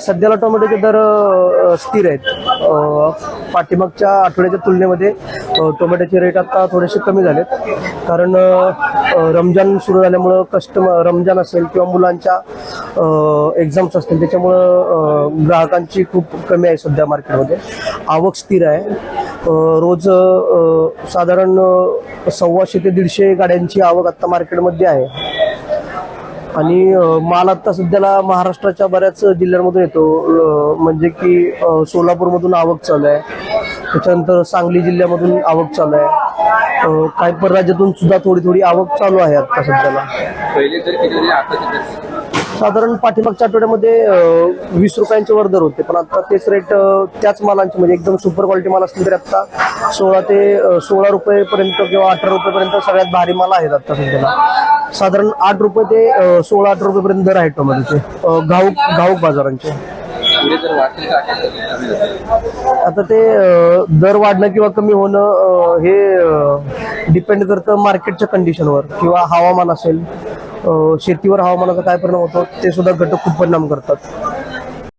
सध्याला टोमॅटोचे दर स्थिर आहेत. पाठीमागच्या आठवड्याच्या तुलनेमध्ये टोमॅटोचे रेट आता थोडेसे कमी झालेत. कारण रमजान सुरू झाल्यामुळं कस्टमर रमजान असेल किंवा मुलांच्या एक्झाम्स असतील त्याच्यामुळं ग्राहकांची खूप कमी आहे सध्या मार्केटमध्ये आवक स्थिर आहे. रोज साधारण सव्वाशे ते दीडशे गाड्यांची आवक आत्ता मार्केटमध्ये आहे. आणि माल आता सध्याला महाराष्ट्राच्या बऱ्याच जिल्ह्यांमधून येतो. म्हणजे की सोलापूरमधून आवक चालू आहे. त्याच्यानंतर सांगली जिल्ह्यामधून आवक चालू आहे. काही परराज्यातून सुद्धा थोडी थोडी आवक चालू आहे आता सध्याला? साधारण पाठीमागच्या आठवड्यामध्ये वीस रुपयांचे वर दर होते. पण आता तेच रेट त्याच मालांचे म्हणजे एकदम सुपर क्वालिटी माल असतील तरी आता सोळा ते सोळा रुपयेपर्यंत किंवा अठरा रुपयेपर्यंत सगळ्यात भारी माल आहेत आता सध्याला. साधारण आठ रुपये ते सोळा अठरा रुपयेपर्यंत दर आहेत टोमॅटोचे. घाऊक घाऊक बाजारांचे. आता ते दर वाढणं किंवा कमी होणं हे डिपेंड करतं मार्केटच्या कंडिशनवर किंवा हवामान असेल शेतीवर हवामानाचा काय परिणाम होतो ते सुद्धा घटक खूप परिणाम करतात.